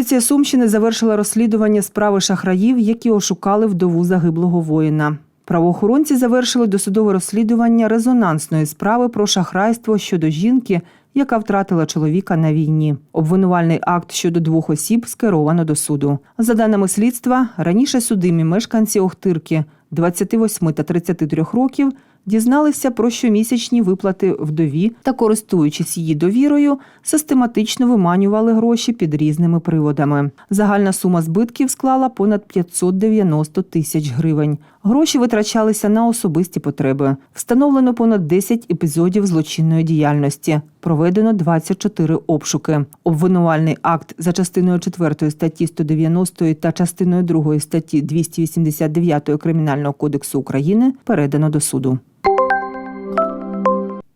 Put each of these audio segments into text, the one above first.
Поліція Сумщини завершила розслідування справи шахраїв, які ошукали вдову загиблого воїна. Правоохоронці завершили досудове розслідування резонансної справи про шахрайство щодо жінки, яка втратила чоловіка на війні. Обвинувальний акт щодо двох осіб скеровано до суду. За даними слідства, раніше судимі мешканці Охтирки 28 та 33 років дізналися про щомісячні виплати вдові та, користуючись її довірою, систематично виманювали гроші під різними приводами. Загальна сума збитків склала понад 590 тисяч гривень. Гроші витрачалися на особисті потреби. Встановлено понад 10 епізодів злочинної діяльності. Проведено 24 обшуки. Обвинувальний акт за частиною 4 статті 190 та частиною 2 статті 289 Кримінального кодексу України передано до суду.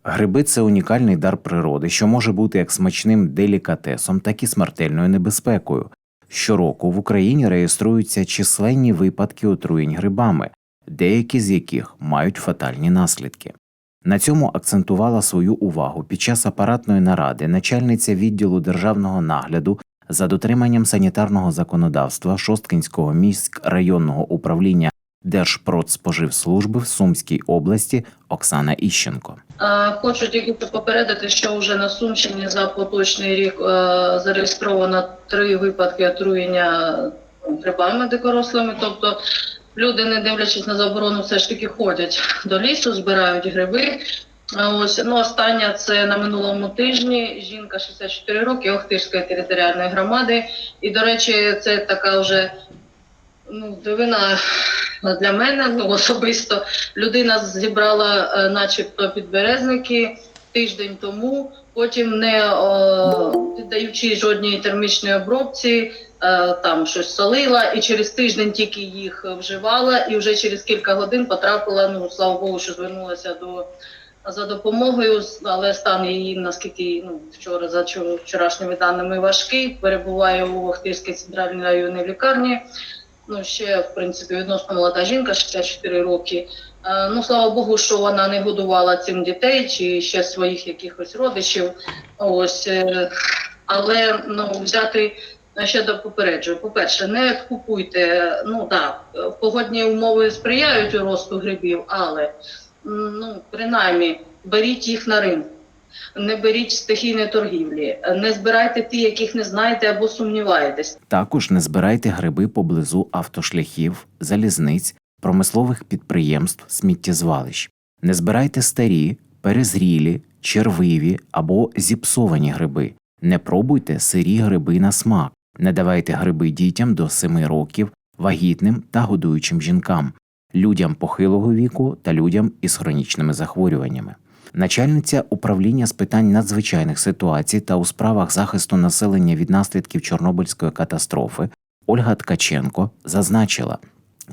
Гриби це унікальний дар природи, що може бути як смачним делікатесом, так і смертельною небезпекою. Щороку в Україні реєструються численні випадки отруєнь грибами, деякі з яких мають фатальні наслідки. На цьому акцентувала свою увагу під час апаратної наради начальниця відділу державного нагляду за дотриманням санітарного законодавства Шосткинського міськрайонного управління Держпродспоживслужби в Сумській області Оксана Іщенко. Е, Хочу тільки попередити, що вже на Сумщині за поточний рік е, зареєстровано три випадки отруєння грибами дикорослими. Тобто люди, не дивлячись на заборону, все ж таки ходять до лісу, збирають гриби. Е, Ось ну остання це на минулому тижні. Жінка 64 роки Охтирської територіальної громади. І до речі, це така вже ну дивина для мене. Ну особисто людина зібрала, е, начебто, підберезники тиждень тому. Потім не піддаючи жодній термічній обробці, е, там щось солила, і через тиждень тільки їх вживала, і вже через кілька годин потрапила. Ну слава Богу, що звернулася до за допомогою, але стан її наскільки ну вчора за вчора- вчорашніми даними важкий. Перебуває у Охтирській центральній районній лікарні. Ну ще в принципі відносно молода жінка, 64 роки. Е, Ну слава Богу, що вона не годувала цим дітей чи ще своїх якихось родичів. Ось е, але ну взяти ще до попереджую. По-перше, не купуйте. Ну так, е, погодні умови сприяють росту грибів, але ну принаймні беріть їх на ринку. Не беріть стихійної торгівлі, не збирайте ті, яких не знаєте або сумніваєтесь. Також не збирайте гриби поблизу автошляхів, залізниць, промислових підприємств, сміттєзвалищ. Не збирайте старі, перезрілі, червиві або зіпсовані гриби. Не пробуйте сирі гриби на смак. Не давайте гриби дітям до 7 років, вагітним та годуючим жінкам, людям похилого віку та людям із хронічними захворюваннями. Начальниця управління з питань надзвичайних ситуацій та у справах захисту населення від наслідків Чорнобильської катастрофи Ольга Ткаченко зазначила,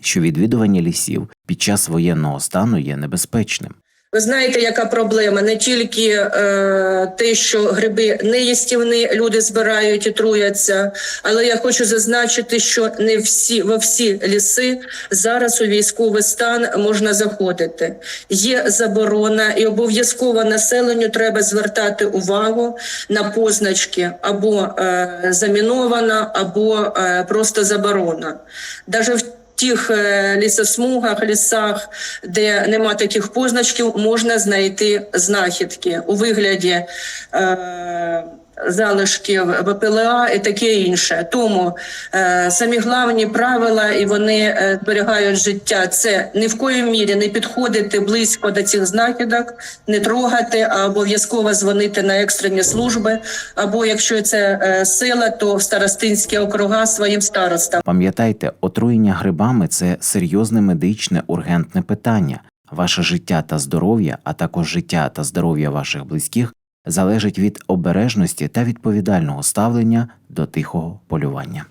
що відвідування лісів під час воєнного стану є небезпечним. Ви знаєте, яка проблема? Не тільки е, те, що гриби неїстівні люди збирають і труяться, але я хочу зазначити, що не всі во всі ліси зараз у військовий стан можна заходити. Є заборона, і обов'язково населенню треба звертати увагу на позначки або е, замінована, або е, просто заборона. Даже в тих е, лісосмугах, лісах, де нема таких позначків, можна знайти знахідки. У вигляді е, залишків ВПЛА і таке інше. Тому е, самі главні правила і вони е, зберігають життя. Це ні в коїй мірі не підходити близько до цих знахідок, не трогати, а обов'язково дзвонити на екстрені служби. Або якщо це е, сила, то в старостинські округа своїм старостам. Пам'ятайте, отруєння грибами це серйозне медичне ургентне питання. Ваше життя та здоров'я, а також життя та здоров'я ваших близьких залежить від обережності та відповідального ставлення до тихого полювання.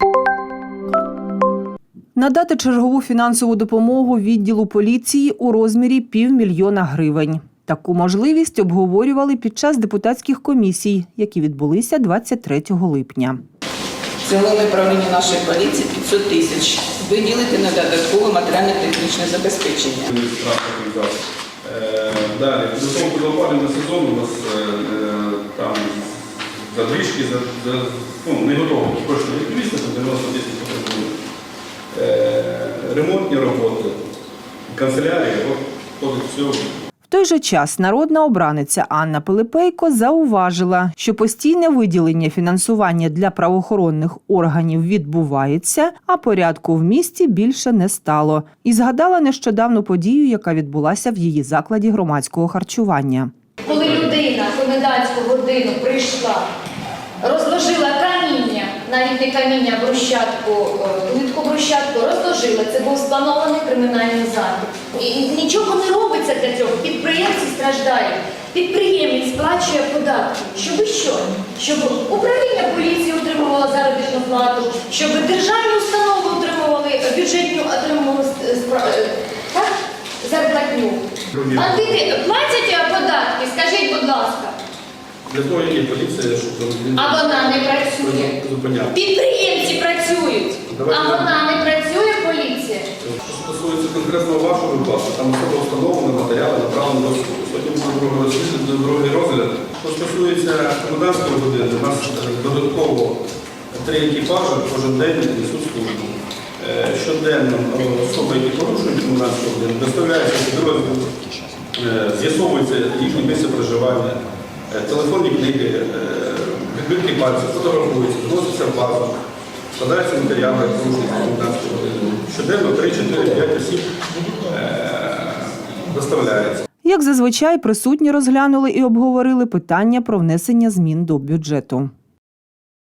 Надати чергову фінансову допомогу відділу поліції у розмірі півмільйона гривень. Таку можливість обговорювали під час депутатських комісій, які відбулися 23 липня. Це головне управління нашої поліції 500 тисяч. Виділити на додаткове матеріально-технічне забезпечення. Е, Далі, підготовка до опалювального сезону у нас е, е, там задвижки, за, за, ну, не готові точно відповісти, то 90 тисяч потребують. Е, ремонтні роботи, канцелярія, от от, все. Той же час народна обраниця Анна Пилипейко зауважила, що постійне виділення фінансування для правоохоронних органів відбувається, а порядку в місті більше не стало. І згадала нещодавну подію, яка відбулася в її закладі громадського харчування. Коли людина в комендантську годину прийшла, розложила навіть не каміння, а брусчатку, е, плитку брусчатку, розложила. Це був спланований кримінальний захід. І нічого не робиться для цього. Підприємці страждають. Підприємець сплачує податки. Щоб що? Щоб управління поліції отримувало заробітну плату, щоб державні установи отримували бюджетну отримували е, е, так, зарплатню. Бандити платять податки, скажіть, будь ласка. Для того є поліція, щоб А вона не працює. зупиняти. Підприємці працюють, а вона не працює поліція. Що стосується конкретно вашого випадку, там особа встановлена, матеріали направлені до суду. Потім буде другий розгляд, другий розгляд. Що стосується комендантської години, у нас е, додатково три екіпажі кожен день несуть службу. Е, Щоденно е, особи, які порушують комендантську годину, доставляються підрозділ, е, з'ясовується їхнє місце проживання, е, телефонні книги, е, відбитки пальців, фотографуються, вносяться в базу. Складаються матеріали порушення комендантської години. Щоденно 3, 4, 5 осіб е, доставляється. Як зазвичай, присутні розглянули і обговорили питання про внесення змін до бюджету.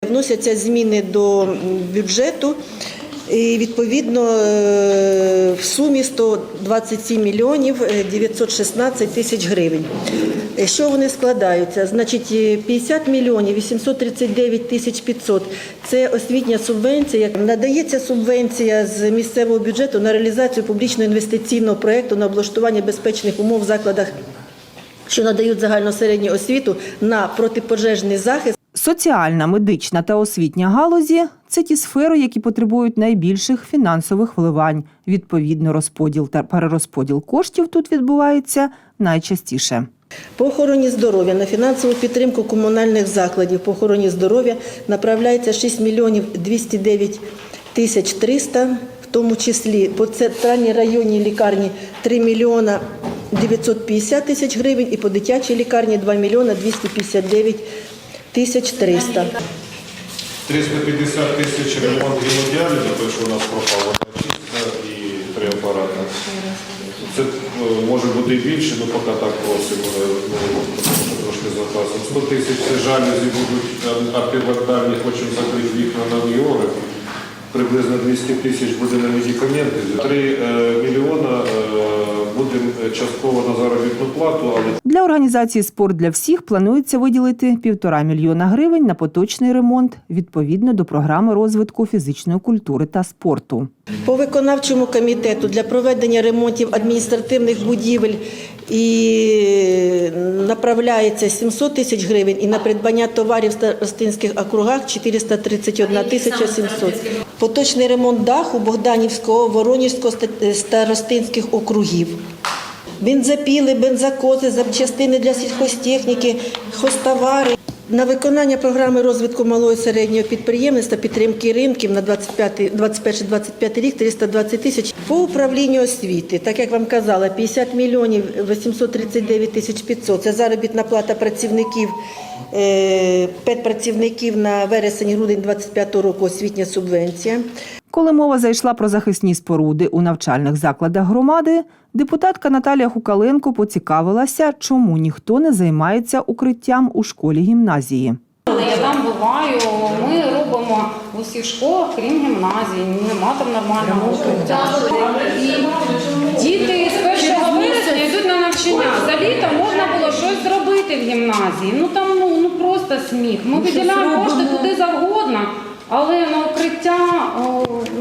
Вносяться зміни до бюджету. І відповідно е, в сумі 127 мільйонів е, 916 тисяч гривень. Е, Що вони складаються? Значить, е, 50 мільйонів 839 тисяч 500 – це освітня субвенція. Надається субвенція з місцевого бюджету на реалізацію публічного інвестиційного проєкту на облаштування безпечних умов в закладах, що надають загальну середню освіту на протипожежний захист. Соціальна, медична та освітня галузі це ті сфери, які потребують найбільших фінансових вливань. Відповідно, розподіл та перерозподіл коштів тут відбувається найчастіше. По охороні здоров'я на фінансову підтримку комунальних закладів по охороні здоров'я направляється 6 мільйонів 209 тисяч 300, в тому числі по центральній районній лікарні 3 мільйона 950 тисяч гривень і по дитячій лікарні 2 мільйона 259 тисяч 300. 350 тисяч ремонт гемодіалізу, тому що у нас пропала одна і три апарати. Це е, може бути і більше, але поки так просимо, ну, трошки запасом. 100 тисяч це жалюзі будуть антивандальні, хочемо закрити вікна на Ніори. Приблизно 200 тисяч буде на медикаменти. 3 мільйона е, будемо частково на заробітну плату, але Для організації спорт для всіх планується виділити півтора мільйона гривень на поточний ремонт відповідно до програми розвитку фізичної культури та спорту. По виконавчому комітету для проведення ремонтів адміністративних будівель і направляється 700 тисяч гривень, і на придбання товарів в старостинських округах 431 тисяча 700. Поточний ремонт даху Богданівського, Воронівського ста- старостинських округів. Бензопіли, бензокози, запчастини для сільхозтехніки, хозтовари. На виконання програми розвитку малого і середнього підприємництва підтримки ринків на 21-25 рік 320 тисяч. По управлінню освіти, так як вам казала, 50 мільйонів 839 тисяч 500 – це заробітна плата працівників, е, педпрацівників на вересень-грудень 25 року освітня субвенція. Коли мова зайшла про захисні споруди у навчальних закладах громади, депутатка Наталія Хукаленко поцікавилася, чому ніхто не займається укриттям у школі гімназії. Коли я там буваю, ми робимо в усіх школах, крім гімназії, нема там нормального укриття. І діти з 1 вересня йдуть на навчання. За літо можна було щось зробити в гімназії. Ну там ну, ну просто сміх. Ми виділяємо кошти куди завгодно. Але на укриття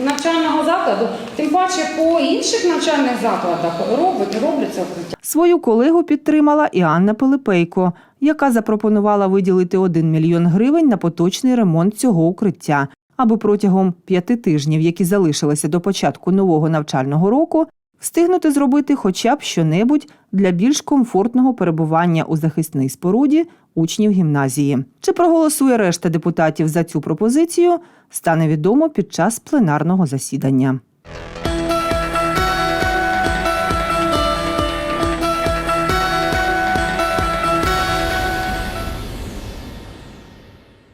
навчального закладу, тим паче по інших навчальних закладах робить, робляться укриття. Свою колегу підтримала і Анна Пилипейко, яка запропонувала виділити 1 мільйон гривень на поточний ремонт цього укриття, аби протягом п'яти тижнів, які залишилися до початку нового навчального року, встигнути зробити хоча б щонебудь для більш комфортного перебування у захисній споруді учнів гімназії. Чи проголосує решта депутатів за цю пропозицію, стане відомо під час пленарного засідання.